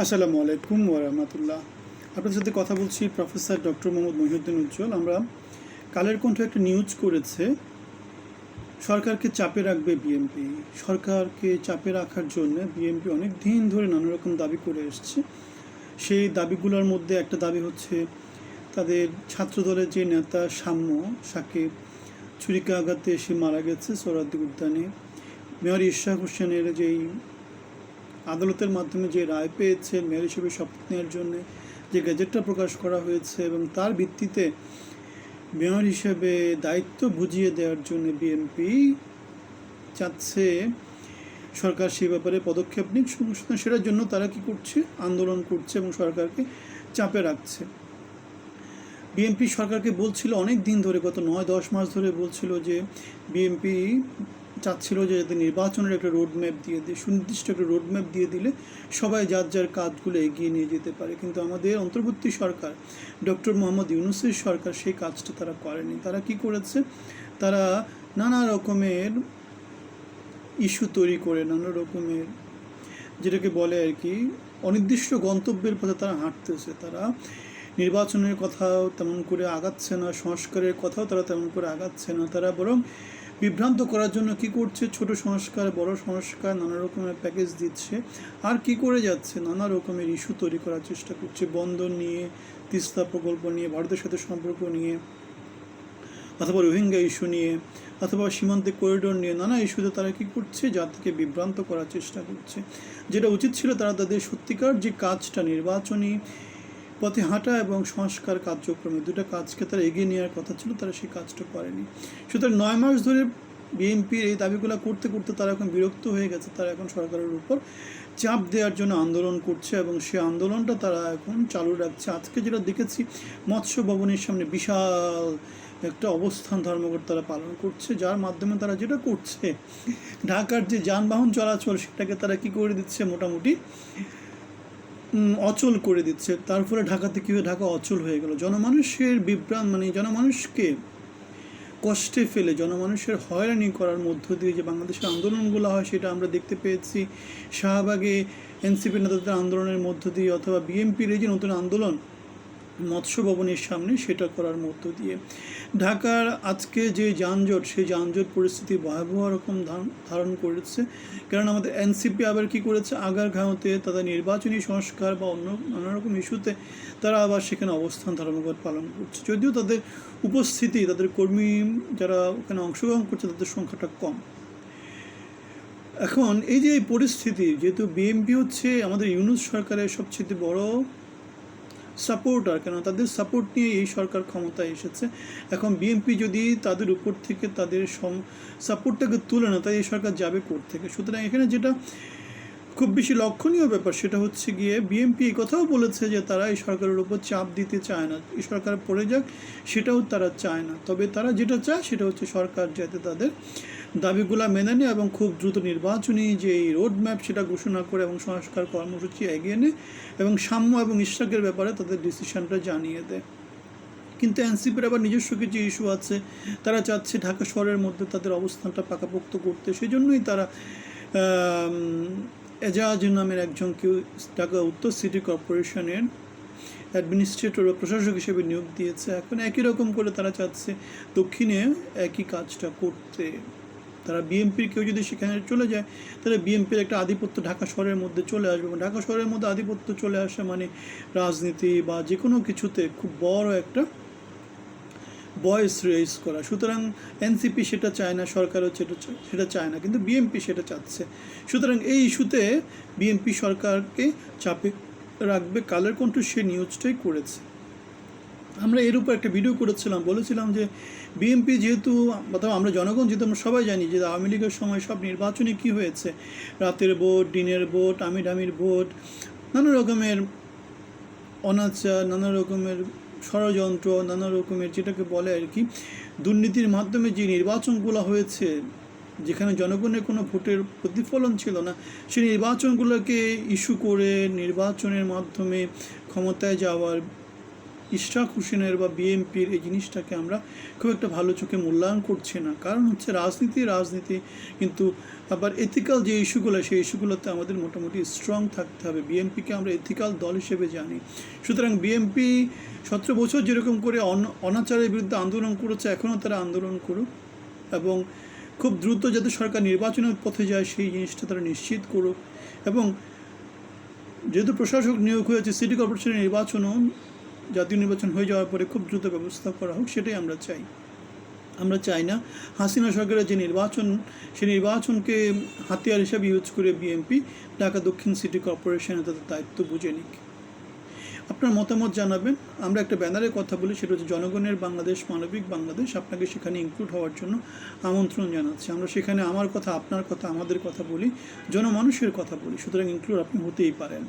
আসসালামু আলাইকুম ওরহমতুল্লাহ আপনার সাথে কথা বলছি প্রফেসর ডক্টর মোহাম্মদ মহিউদ্দিন উজ্জ্বল। আমরা কালের কণ্ঠ একটা নিউজ করেছে, সরকারকে চাপে রাখবে বিএনপি সরকারকে চাপে রাখার জন্য বিএনপি অনেক দিন ধরে নানা রকম দাবি করে এসছে। সেই দাবিগুলোর মধ্যে একটা দাবি হচ্ছে, তাদের ছাত্রদলের যে নেতা সাম্য, সাকে ছুরিকা আঘাতে এসে মারা গেছে সোহরাদ্দি উদ্যানে। মেয়র ইশাক হোসেনের যেই আদালতের মাধ্যমে যে রায় পেয়েছে, মেয়র হিসেবে শপথ নেওয়ার জন্য যে গ্যাজেটটা প্রকাশ করা হয়েছে এবং তার ভিত্তিতে মেয়র হিসেবে দায়িত্ব বুঝিয়ে দেওয়ার জন্য বিএনপি চাচ্ছে সরকার সে ব্যাপারে পদক্ষেপ নিক সুতরাং সেটার জন্য তারা কি করছে? আন্দোলন করছে এবং সরকারকে চাপে রাখছে। বিএনপি সরকারকে বলছিল অনেক দিন ধরে, গত নয় দশ মাস ধরে বলছিল যে বিএনপি চাচ্ছিল যে যাতে নির্বাচনের একটা রোড ম্যাপ দিয়ে দিয়ে, সুনির্দিষ্ট একটা রোড ম্যাপ দিয়ে দিলে সবাই যার যার কাজগুলো এগিয়ে নিয়ে যেতে পারে। কিন্তু আমাদের অন্তর্বর্তী সরকার, ডক্টর মোহাম্মদ ইউনুসের সরকার সেই কাজটা তারা করেনি। তারা কি করেছে? তারা নানা রকমের ইস্যু তৈরি করে, নানা রকমের যেটাকে বলে আর কি, অনির্দিষ্ট গন্তব্যের পথে তারা হাঁটতেছে। তারা নির্বাচনের কথাও তেমন করে আগাচ্ছে না, সংস্কারের কথাও তারা তেমন করে আগাচ্ছে না। তারা বরং বিভ্রান্ত করার জন্য কি করছে? ছোট সংস্কার, বড় সংস্কার, নানা রকমের প্যাকেজ দিচ্ছে। আর কি করে যাচ্ছে? নানা রকমের ইস্যু তৈরি করার চেষ্টা করছে। বন্দর নিয়ে, তিস্তা প্রকল্প নিয়ে, ভারতের সাথে সম্পর্ক নিয়ে, অথবা রোহিঙ্গা ইস্যু নিয়ে, অথবা সীমান্তে করিডোর নিয়ে, নানা ইস্যুতে তারা কী করছে? জাতিকে বিভ্রান্ত করার চেষ্টা করছে। যেটা উচিত ছিল তারা তাদের সত্যিকার যে কাজটা, নির্বাচনী পথে হাঁটা এবং সংস্কার কার্যক্রমে দুটো কাজকে তারা এগিয়ে নেওয়ার কথা ছিল, তারা সেই কাজটা করেনি। সুতরাং নয় মাস ধরে বিএনপির এই দাবিগুলো করতে করতে তারা এখন বিরক্ত হয়ে গেছে। তারা এখন সরকারের উপর চাপ দেওয়ার জন্য আন্দোলন করছে এবং সে আন্দোলনটা তারা এখন চালু রাখছে। আজকে যেটা দেখেছি, মৎস্য ভবনের সামনে বিশাল একটা অবস্থান ধর্মঘট তারা পালন করছে, যার মাধ্যমে তারা যেটা করছে, ঢাকার যে যানবাহন চলাচল, সেটাকে তারা কি করে দিচ্ছে? মোটামুটি অচল করে দিচ্ছে। তার ফলে ঢাকাতে কী হয়ে, ঢাকা অচল হয়ে গেল। জনমানুষের বিভ্রাম মানে জনমানুষকে কষ্টে ফেলে, জনমানুষের হয়রানি করার মধ্য দিয়ে যে বাংলাদেশের আন্দোলনগুলো হয়, সেটা আমরা দেখতে পেয়েছি। শাহবাগে এনসিপি নেতাদের আন্দোলনের মধ্য দিয়ে অথবা বিএনপির এই যে নতুন আন্দোলন মৎস্য ভবনের সামনে সেটা করার মধ্য দিয়ে। ঢাকার আজকে যে যানজট, সেই যানজট পরিস্থিতি ভয়াবহ রকম ধারণ- ধারণ করেছে। কারণ আমাদের এনসিপি আবার কি করেছে? আগারগাঁওতে তাদের নির্বাচনী সংস্কার বা অন্য, নানা রকম ইস্যুতে তারা আবার সেখানে অবস্থান ধর্মঘট পালন করছে। যদিও তাদের উপস্থিতি, তাদের কর্মী যারা ওখানে অংশগ্রহণ করছে, তাদের সংখ্যাটা কম। এখন এই যে পরিস্থিতি, যেহেতু বিএনপি হচ্ছে আমাদের ইউনুস সরকারের সবচেয়ে বড় সাপোর্টার কেন তাদের সাপোর্ট নিয়ে এই সরকার ক্ষমতায় এসেছে। এখন বিএনপি যদি তাদের উপর থেকে তাদের সম সাপোর্টটাকে তুলে না তাই এই সরকার যাবে কোর্ট থেকে? সুতরাং এখানে যেটা খুব বেশি লক্ষণীয় ব্যাপার, সেটা হচ্ছে গিয়ে বিএনপি এই কথাও বলেছে যে তারা এই সরকারের উপর চাপ দিতে চায় না। এই সরকার পড়ে যাক, সেটাও তারা চায় না। তবে তারা যেটা চায়, সেটা হচ্ছে সরকার যাতে তাদের দাবিগুলা মেনে নেয় এবং খুব দ্রুত নির্বাচনী যে এই রোড ম্যাপ সেটা ঘোষণা করে এবং সংস্কার কর্মসূচি এগিয়ে নেয় এবং সাম্য এবং ইশরাকের ব্যাপারে তাদের ডিসিশনটা জানিয়ে দেয়। কিন্তু এনসিপির আবার নিজস্ব কিছু ইস্যু আছে। তারা চাচ্ছে ঢাকা শহরের মধ্যে তাদের অবস্থানটা পাকাপোক্ত করতে। সেই জন্যই তারা এজাজ নামের একজনকে ঢাকা উত্তর সিটি কর্পোরেশনের অ্যাডমিনিস্ট্রেটর বা প্রশাসক হিসেবে নিয়োগ দিয়েছে। এখন একই রকম করে তারা চাচ্ছে দক্ষিণে একই কাজটা করতে। তারা বিএনপির কেউ যদি সেখানে চলে যায়, তাহলে বিএনপির একটা আধিপত্য ঢাকা শহরের মধ্যে চলে আসবে। এবং ঢাকা শহরের মধ্যে আধিপত্য চলে আসে মানে রাজনীতি বা যে কোনো কিছুতে খুব বড় একটা বয়েস রেজ করা। সুতরাং এনসিপি সেটা চায় না, সরকারও সেটা সেটা চায় না, কিন্তু বিএনপি সেটা চাচ্ছে। সুতরাং এই ইস্যুতে বিএনপি সরকারকে চাপে রাখবে, কালের কণ্ঠ সে নিউজটাই করেছে। আমরা এর উপর একটা ভিডিও করেছিলাম, বলেছিলাম যে বিএনপি যেহেতু, অথবা আমরা জনগণ যেহেতু আমরা সবাই জানি যে আওয়ামী লীগের সময় সব নির্বাচনে কি হয়েছে, রাতের ভোট, দিনের ভোট আমির ভোট, নানা রকমের অনাচার, নানা রকমের ষড়যন্ত্র, নানা রকমের যেটাকে বলে আর কি, দুর্নীতির মাধ্যমে যে নির্বাচনগুলো হয়েছে, যেখানে জনগণের কোনো ভোটের প্রতিফলন ছিল না, সেই নির্বাচনগুলোকে ইস্যু করে নির্বাচনের মাধ্যমে ক্ষমতায় যাওয়ার ইশরাক হোসেনের বা বিএনপির এই জিনিসটাকে আমরা খুব একটা ভালো চোখে মূল্যায়ন করছি না। কারণ হচ্ছে রাজনীতি রাজনীতি কিন্তু আবার এথিক্যাল যে ইস্যুগুলো, সেই ইস্যুগুলোতে আমাদের মোটামুটি স্ট্রং থাকতে হবে। বিএনপিকে আমরা এথিক্যাল দল হিসেবে জানি। সুতরাং বিএনপি সতেরো বছর যেরকম করে অন- অনাচারের বিরুদ্ধে আন্দোলন করেছে, এখনও তারা আন্দোলন করুক এবং খুব দ্রুত যাতে সরকার নির্বাচনের পথে যায়, সেই জিনিসটা তারা নিশ্চিত করুক। এবং যেহেতু প্রশাসক নিয়োগ হয়েছে, সিটি কর্পোরেশনের নির্বাচনও জাতীয় নির্বাচন হয়ে যাওয়ার পরে খুব দ্রুত ব্যবস্থা করা হোক, সেটাই আমরা চাই। আমরা চাই না। হাসিনা সরকারের যে নির্বাচন সেই নির্বাচনকে হাতিয়ার হিসাবে ইউজ করে বিএনপি ঢাকা দক্ষিণ সিটি কর্পোরেশনে তাদের দায়িত্ব বুঝে নিক। আপনার মতামত জানাবেন। আমরা একটা ব্যানারে কথা বলি, সেটা হচ্ছে জনগণের বাংলাদেশ, মানবিক বাংলাদেশ। আপনাকে সেখানে ইনক্লুড হওয়ার জন্য আমন্ত্রণ জানাচ্ছি। আমরা সেখানে আমার কথা, আপনার কথা, আমাদের কথা বলি, জনমানুষের কথা বলি। সুতরাং ইনক্লুড আপনি হতেই পারেন।